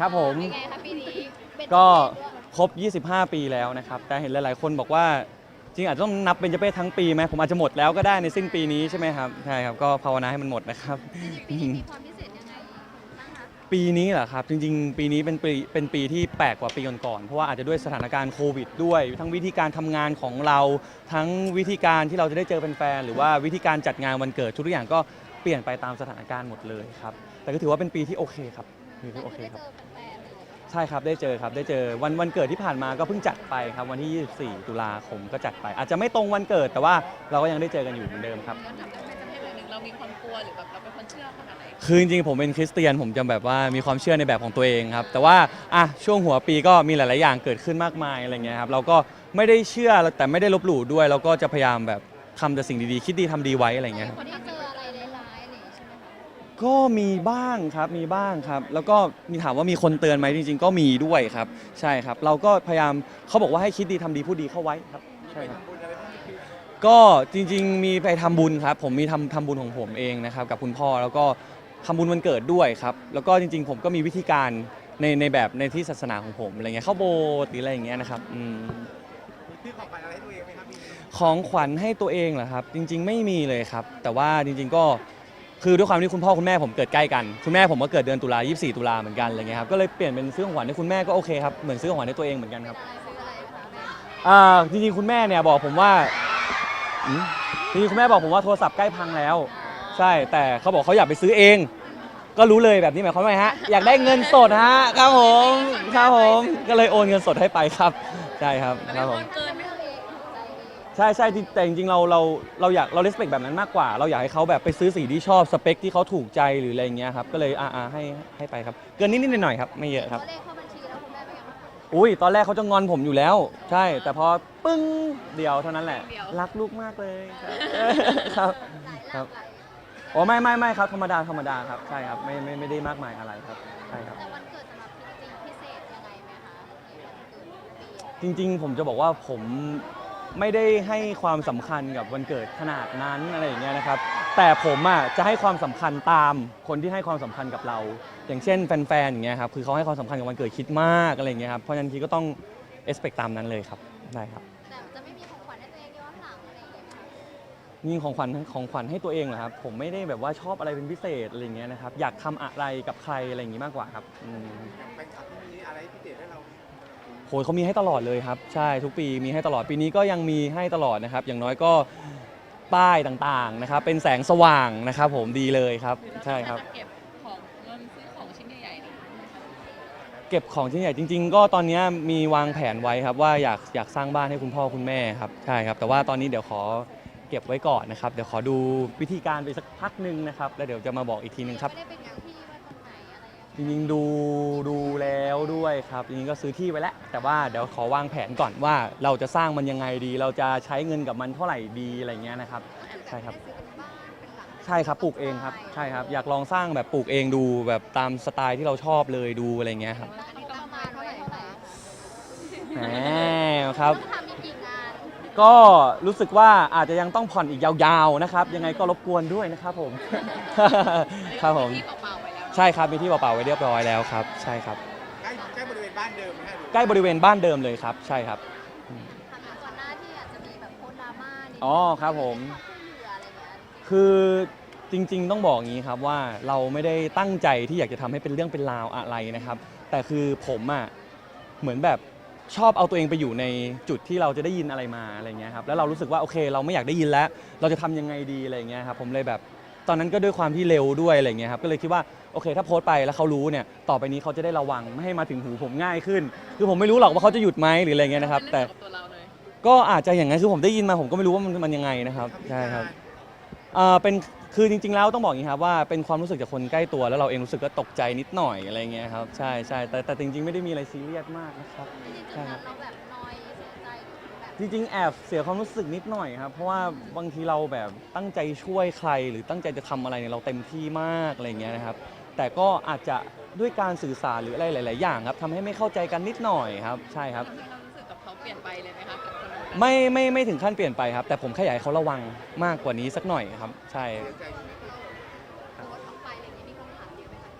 ครับผม เป็นไงคะปีนี้เป็นก็ปีด้วยครบ 25 ปีแล้วนะครับ แต่เห็นหลาย ๆ คนบอกว่าจริงอาจจะต้องนับเป็นเจเป้ทั้งปีไหมผมอาจจะหมดแล้วก็ได้ในสิ้นปีนี้ใช่ไหมครับ ใช่ครับ ก็ภาวนาให้มันหมดนะครับ ปีนี้มีความพิเศษยังไงบ้างคะปีนี้เหรอครับ จริง ๆ ปีนี้เป็นปีเป็นปีที่แปลกกว่าปีก่อนๆเพราะว่าอาจจะด้วยสถานการณ์โควิดด้วย ทั้งวิธีการทำงานของเรา ทั้งวิธีการที่เราจะได้เจอแฟนๆหรือว่าวิธีการจัดงานวันเกิดทุกๆอย่างก็เปลี่ยนไปตามสถานการณ์หมดเลยครับ แต่ก็ถือว่าเป็นปีที่โอเคครับปีที่โอเคครับได้เจอแฟนๆเลยใช่ครับได้เจอครับได้เจอวันวันเกิดที่ผ่านมาก็เพิ่งจัดไปครับวันที่ 24 ตุลาคมก็จัดไป อาจจะไม่ตรงวันเกิดแต่ว่าเราก็ยังได้เจอกันอยู่เหมือนเดิมครับ ย้อนกลับไปจะให้แบบหนึ่งเรามีความกลัวหรือแบบเราเป็นคนเชื่อขนาดไหนคือจริงๆผมเป็นคริสเตียนผมจะแบบว่ามีความเชื่อในแบบของตัวเองครับ แต่ว่าอะช่วงหัวปีก็มีหลาย ๆ อย่างเกิดขึ้นมากมายอะไรเงี้ยครับเราก็ไม่ได้เชื่อแต่ไม่ได้ลบหลู่ด้วย เราก็จะพยายามแบบทำแต่สิ่งดีๆ คิดดีทำดีไว้อะไรเงี้ยครับ คนที่เจอ ก็มีบ้างครับมีบ้างครับ แล้วก็มีถามว่ามีคนเตือนไหมจริง ๆ ก็มีด้วยครับ ใช่ครับ เราก็พยายามเขาบอกว่าให้คิดดีทำดีพูดดีเข้าไว้ครับใช่ครับ ก็จริง ๆ มีไปทำบุญครับ ผมมีทำทำบุญของผมเองนะครับ กับคุณพ่อแล้วก็ทำบุญวันเกิดด้วยครับ แล้วก็จริง ๆ ผมก็มีวิธีการในในแบบในที่ศาสนาของผมอะไรเงี้ยเข้าโบสถ์หรืออะไรอย่างเงี้ยนะครับอืมซื้อของขวัญอะไรให้ตัวเองไหมครับพี่ของขวัญให้ตัวเองเหรอครับ จริง ๆ ไม่มีเลยครับ แต่ว่าจริง ๆ ก็ คือด้วยความที่คุณพ่อคุณแม่ผมเกิดใกล้กัน คุณแม่ผมก็เกิดเดือนตุลา24 ตุลาเหมือนกันอะไรเงี้ยครับก็เลยเปลี่ยนเป็นซื้อของขวัญให้คุณแม่ก็โอเคครับเหมือนซื้อของขวัญให้ตัวเองเหมือนกันครับอะไรซื้ออะไรคะแม่อ่าจริงๆคุณแม่เนี่ยบอกผมว่าอืมจริงๆคุณแม่บอกผมว่าโทรศัพท์ใกล้พังแล้ว ใช่แต่เขาบอกเขาอยากไปซื้อเอง ก็รู้เลยแบบนี้หมายความว่าไงฮะอยากได้เงินสดฮะครับผมครับผมก็เลยโอนเงินสดให้ไปครับใช่ครับครับผม เกินไหม ใช่ใช่ที่แต่จริงๆเราเราเราอยากเราเลสเปกแบบนั้นมากกว่า เราอยากให้เขาแบบไปซื้อสีที่ชอบสเปคที่เขาถูกใจหรืออะไรอย่างเงี้ยครับก็เลยอ่าอ่าให้ให้ไปครับ เกินนิดๆหน่อยๆครับไม่เยอะครับ ตัวเลขเข้าบัญชีแล้วคุณแม่เป็นยังไงบ้างคะอุ้ยตอนแรกเขาจะงอนผมอยู่แล้ว ใช่ แต่พอปึ้งเดียวเท่านั้นแหละรักลูกมากเลยครับครับหลายหลากหลายอ๋อไม่ไม่ไม่ครับ ธรรมดาธรรมดาครับใช่ครับไม่ไม่ไม่ได้มากมายอะไรครับใช่ครับ แต่วันเกิดสำหรับพี่จริงพิเศษยังไงไหมคะในวันเกิดปีจริงๆ ผมจะบอกว่าผม ไม่ได้ให้ความสำคัญกับวันเกิดขนาดนั้นอะไรอย่างเงี้ยนะครับ แต่ผมอะจะให้ความสำคัญตามคนที่ให้ความสำคัญกับเรา อย่างเช่นแฟนๆอย่างเงี้ยครับคือเขาให้ความสำคัญกับวันเกิดคิดมากอะไรอย่างเงี้ยครับเพราะฉะนั้นทีก็ต้องเอสเปกตามนั้นเลยครับได้ครับ แต่จะไม่มีของขวัญให้ตัวเองย้อนหลังอะไรอย่างเงี้ยไหมคะนี่ของขวัญของขวัญให้ตัวเองเหรอครับ ผมไม่ได้แบบว่าชอบอะไรเป็นพิเศษอะไรอย่างเงี้ยนะครับ อยากทำอะไรกับใครอะไรอย่างงี้มากกว่าครับอืม อย่างแฟนคลับที่มีอะไรพิเศษให้เรา โหยเขามีให้ตลอดเลยครับ ใช่ทุกปีมีให้ตลอดปีนี้ก็ยังมีให้ตลอดนะครับ อย่างน้อยก็ป้ายต่างๆนะครับ เป็นแสงสว่างนะครับ ผมดีเลยครับใช่ครับ จะเก็บของเงินซื้อของชิ้นใหญ่ๆเนี่ยเก็บของชิ้นใหญ่จริง ๆ ก็ตอนนี้มีวางแผนไว้ครับ ว่าอยากอยากสร้างบ้านให้คุณพ่อคุณแม่ครับใช่ครับ แต่ว่าตอนนี้เดี๋ยวขอเก็บไว้ก่อนนะครับ เดี๋ยวขอดูวิธีการไปสักพักหนึ่งนะครับ แล้วเดี๋ยวจะมาบอกอีกทีหนึงครับ ไม่ได้เป็นอย่างที่ว่าตรงไหน จริงๆดูดูแล้วด้วยครับจริงๆก็ซื้อที่ไว้แล้ว แต่ว่าเดี๋ยวขอวางแผนก่อนว่าเราจะสร้างมันยังไงดี เราจะใช้เงินกับมันเท่าไหร่ดีอะไรเงี้ยนะครับ ใช่ครับได้ซื้อเป็นบ้านเป็นหลังใช่ครับปลูกเองครับใช่ครับ อยากลองสร้างแบบปลูกเองดูแบบตามสไตล์ที่เราชอบเลยดูอะไรเงี้ยครับบ้านนี้ประมาณเท่าไหร่เท่าไหร่แหมครับ ต้องทำมีกี่งานก็รู้สึกว่าอาจจะยังต้องผ่อนอีกยาวๆนะครับ ยังไงก็รบกวนด้วยนะครับผม ครับผม ที่เปล่าๆไว้แล้ว ใช่ครับมีที่เปล่าๆไว้เรียบร้อยแล้วครับ ใช่ครับ ใกล้ใกล้บริเวณบ้านเดิมไหมฮะหรือใกล้บริเวณบ้านเดิมเลยครับ ใช่ครับทำงานก่อนหน้าที่อาจจะมีแบบโพสต์ดราม่านิดนึงอ๋อครับผมช่วยเหลืออะไรอย่างเงี้ยคือจริงๆ ต้องบอกอย่างนี้ครับว่าเราไม่ได้ตั้งใจที่อยากจะทำให้เป็นเรื่องเป็นราวอะไรนะครับ แต่คือผมอะเหมือนแบบชอบเอาตัวเองไปอยู่ในจุดที่เราจะได้ยินอะไรมาอะไรเงี้ยครับแล้วเรารู้สึกว่าโอเค เราไม่อยากได้ยินแล้ว เราจะทำยังไงดีอะไรเงี้ยครับผมเลยแบบ ตอนนั้นก็ด้วยความที่เร็วด้วยอะไรเงี้ยครับก็เลยคิดว่าโอเคถ้าโพสต์ไปแล้วเขารู้เนี่ยต่อไปนี้เขาจะได้ระวังไม่ให้มาถึงหูผมง่ายขึ้น คือผมไม่รู้หรอกว่าเขาจะหยุดไหมหรืออะไรเงี้ยนะครับ แต่ไม่ได้เกี่ยวกับตัวเราเลยก็อาจจะอย่างนั้นคือผมได้ยินมาผมก็ไม่รู้ว่ามันมันยังไงนะครับใช่ครับเอ่อเป็นคือจริง ๆ แล้วต้องบอกอย่างนี้ครับว่าเป็นความรู้สึกจากคนใกล้ตัวแล้วเราเองรู้สึกก็ตกใจนิดหน่อยอะไรเงี้ยครับใช่ใช่แต่แต่จริงๆ ไม่ได้มีอะไรซีเรียสมากนะครับจริงๆจุดใช่ครันั้บ นเราแบบ จริงๆ แอบเสียความรู้สึกนิดหน่อยครับ เพราะว่าบางทีเราแบบตั้งใจช่วยใคร หรือตั้งใจจะทำอะไรเนี่ยเราเต็มที่มากอะไรเงี้ยนะครับ แต่ก็อาจจะด้วยการสื่อสารหรืออะไรหลาย ๆ อย่างครับทำให้ไม่เข้าใจกันนิดหน่อยครับ ใช่ครับ ทำให้เรารู้สึกกับเขาเปลี่ยนไปเลยไหมคะกับคนนั้นไม่ไม่ไม่ถึงขั้นเปลี่ยนไปครับ แต่ผมแค่อยากให้เขาระวังมากกว่านี้สักหน่อยครับ ใช่เสียใจไหมโพสต์ออกไปอะไรอย่างเงี้ยมีคำถามเยอะไหมคะ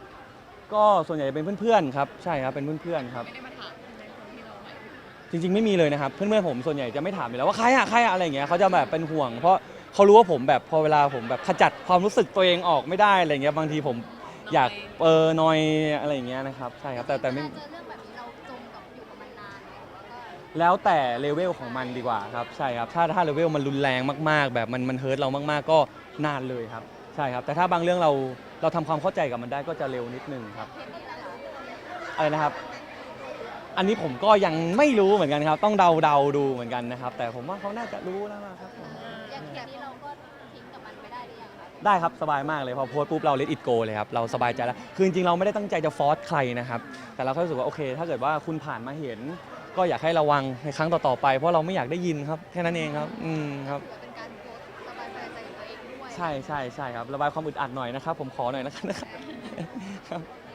ก็ส่วนใหญ่เป็นเพื่อน ๆ ครับ ใช่ครับ เป็นเพื่อน ๆ ครับ ไม่ได้มาถาม จริง ๆ ไม่มีเลยนะครับ เพื่อนๆผมส่วนใหญ่จะไม่ถามอยู่แล้วว่าใครอะใครอะอะไรอย่างเงี้ยเขาจะแบบเป็นห่วง เพราะเขารู้ว่าผมแบบพอเวลาผมแบบขจัดความรู้สึกตัวเองออกไม่ได้อะไรเงี้ยบางทีผมอยากเออนอยอะไรอย่างเงี้ยนะครับใช่ครับแต่แต่ไม่ เจอเรื่องแบบนี้เราจมกับอยู่กับมันนานไหมหรือว่าก็แล้วแต่เลเวลของมันดีกว่าครับใช่ครับถ้าถ้าเลเวลมันรุนแรงมาก ๆ แบบมันมันเฮิร์ตเรามากๆ ก็นานเลยครับ ใช่ครับ แต่ถ้าบางเรื่องเราเราทำความเข้าใจกับมันได้ก็จะเร็วนิดนึงครับเทปนี้นะคะอะไรนะครับ อันนี้ผมก็ยังไม่รู้เหมือนกันครับ ต้องเดาเดาๆดูเหมือนกันนะครับ แต่ผมว่าเขาน่าจะรู้แล้วนะครับผมอย่างเทปนี้เราก็ทิ้งกับมันไปได้หรือยังคะได้ครับสบายมากเลยพอโพสต์ปุ๊บเราเล t อิ g โกเลยครับเราสบายใจแล้วคือจริงๆเราไม่ได้ตั้งใจจะฟอร์สใครนะครับ แต่เราแค่รู้สึกว่าโอเค ถ้าเกิดว่าคุณผ่านมาเห็น ก็อยากให้ระวังในครั้งต่อๆไป เพราะเราไม่อยากได้ยินครับแค่นั้นเองครับ อืมครับ เผื่อเป็นการโพสต์สบายใจตัวเองด้วย ใช่ใช่ใช่ครับระบายความอึดอัดหน่อยนะครับ ผมขอหน่อยนะครับครับ